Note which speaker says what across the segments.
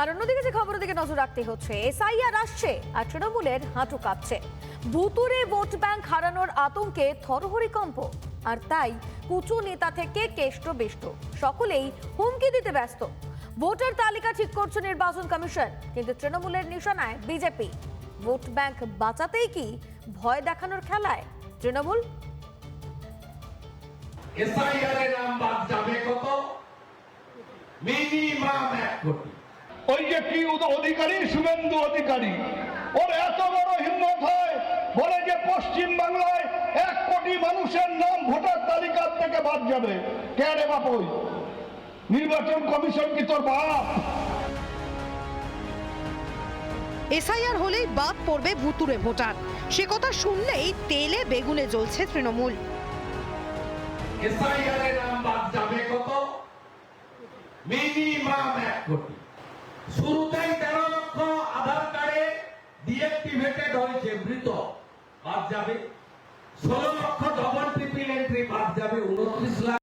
Speaker 1: আর অন্যদিকে যে খবরের দিকে নজর রাখতে হচ্ছে, এসআইআর আসছে আর তৃণমূলের হাঁটু কাঁপছে। ভুতুরে ভোট ব্যাংক হারানোর আতঙ্কে থরহরিকম্প আর তাই কুচু নেতা থেকে কেষ্ট বেষ্ট সকলেই হুমকি দিতে ব্যস্ত। ভোটার তালিকা ঠিক করছে নির্বাচন কমিশন, কিন্তু তৃণমূলের নিশানায় বিজেপি। ভোট ব্যাংক বাঁচাতেই কি ভয় দেখানোর খেলায় তৃণমূল?
Speaker 2: এসআইআর এর নাম বাদ যাবে কত? মিনিমাম এক কোটি
Speaker 3: যে কি অধিকারী শুভেন্দু অধিকারী। ওর এত বড় হিম্মত হয় বলে যে পশ্চিম বাংলায় এক কোটি মানুষের নাম ভোটার তালিকার থেকে বাদ যাবে। কে রে বাপই? নির্বাচন কমিশন কি তোর বাপ?
Speaker 4: এসআইআর হলেই বাদ পড়বে ভুতুরে ভোটার। সে কথা শুনলেই তেলে বেগুনে জ্বলছে তৃণমূল।
Speaker 2: এসআইআর এর নাম বাদ যাবে কত? মিনিমাম এক কোটি। শুরুতেই তেরো লক্ষ আধার কার্ডে ডিএক্টিভেটেড হয়েছে, মৃত। বাদ যাবে। ষোলো লক্ষ ডবল ট্রিপল এন্ট্রি বাদ যাবে। উনত্রিশ লাখ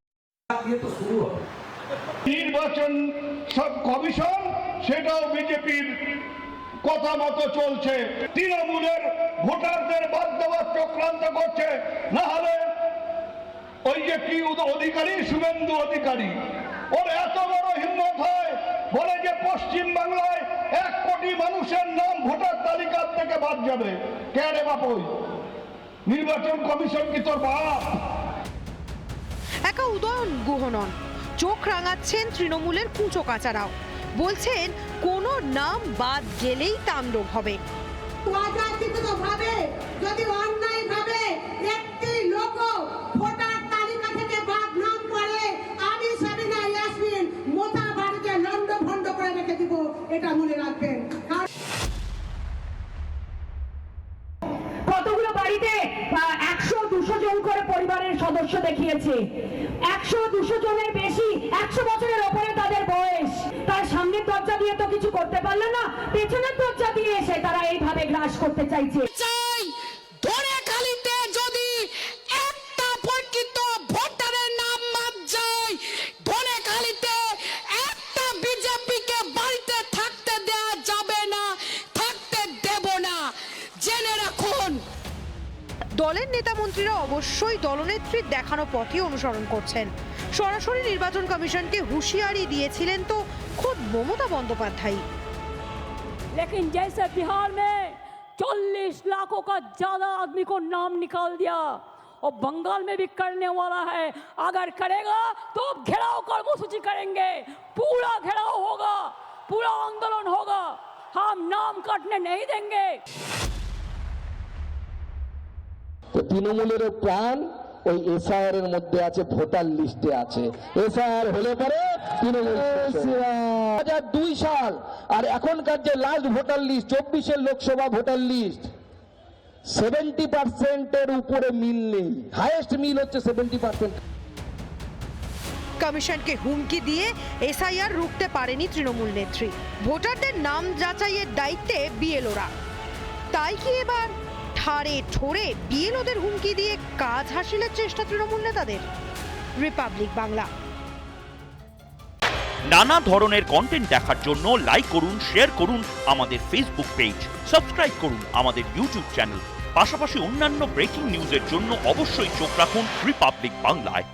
Speaker 2: দিয়ে তো শুরু হবে।
Speaker 3: নির্বাচন সব কমিশন, সেটাও বিজেপির কথা মতো চলছে। তৃণমূলের ভোটারদের বাদ দেওয়ার চক্রান্ত করছে। না হলে ওই যে কি অধিকারী, শুভেন্দু অধিকারী, ওর এত বড় হিম্মত হয় বলে যে পশ্চিম বাংলায় এক কোটি মানুষের নাম ভোটার তালিকার থেকে বাদ যাবে। কে রে বাপই? নির্বাচন কমিশন কি তোর বাপ?
Speaker 4: একা উদয়ন গুহ নন চোখ রাঙাচ্ছেন তৃণমূলের কুঁচো কাচারাও। বলছেন কোনো নাম বাদ গেলেই তাণ্ডব হবে।
Speaker 5: অযাচিত ভাবে।
Speaker 6: সদস্য দেখিয়েছে। একশো দুশো জনের বেশি, একশো বছরের ওপরে তাদের বয়স। তার সামনের দরজা দিয়ে তো কিছু করতে পারল না, পেছনের দরজা দিয়ে এসে তারা এইভাবে গ্রাস করতে চাইছে।
Speaker 4: মন্ত্রীরা অবশ্যই দলনেত্রীর দেখানো পথই অনুসরণ করছেন সরাসরি নির্বাচন কমিশনকে হুঁশিয়ারি দিয়েছিলেন তো খোদ মমতা বন্দ্যোপাধ্যায়
Speaker 6: लेकिन जैसे बिहार में 40 लाखों का ज्यादा आदमी को नाम निकाल दिया और बंगाल में भी करने वाला है अगर करेगा तो अब घेराव कर्मसूची करेंगे पूरा घेराव होगा पूरा आंदोलन होगा हम नाम काटने नहीं देंगे
Speaker 7: তো তৃণমূলের প্রাণ ওই এসআইআর এর মধ্যে আছে ভোটার লিস্টে আছে। এসআইআর হলে পরে তৃণমূল হাজার দুই সাল। আর এখনকার যে লাস্ট ভোটার লিস্ট চব্বিশের লোকসভা ভোটার লিস্ট সেভেন্টি পার্সেন্টের উপরে মিল নেই। হাইয়েস্ট মিল হচ্ছে সেভেন্টি পার্সেন্ট
Speaker 4: কমিশনকে হুমকি দিয়ে এসআইআর রুখতে পারেনি তৃণমূল নেত্রী। ভোটারদের নাম যাচাইয়ের দায়িত্বে বিএলওরা। তাই কি এবার ঠাড়ে ঠোরে বিএলওদের হুমকি দিয়ে কাজ হাসিলের চেষ্টা তৃণমূল নেতাদের। রিপাবলিক বাংলা।
Speaker 8: নানা ধরনের কন্টেন্ট দেখার জন্য লাইক করুন শেয়ার করুন আমাদের ফেসবুক পেজ সাবস্ক্রাইব করুন আমাদের ইউটিউব চ্যানেল পাশাপাশি অন্যান্য ব্রেকিং নিউজের জন্য অবশ্যই চোখ রাখুন রিপাবলিক বাংলায়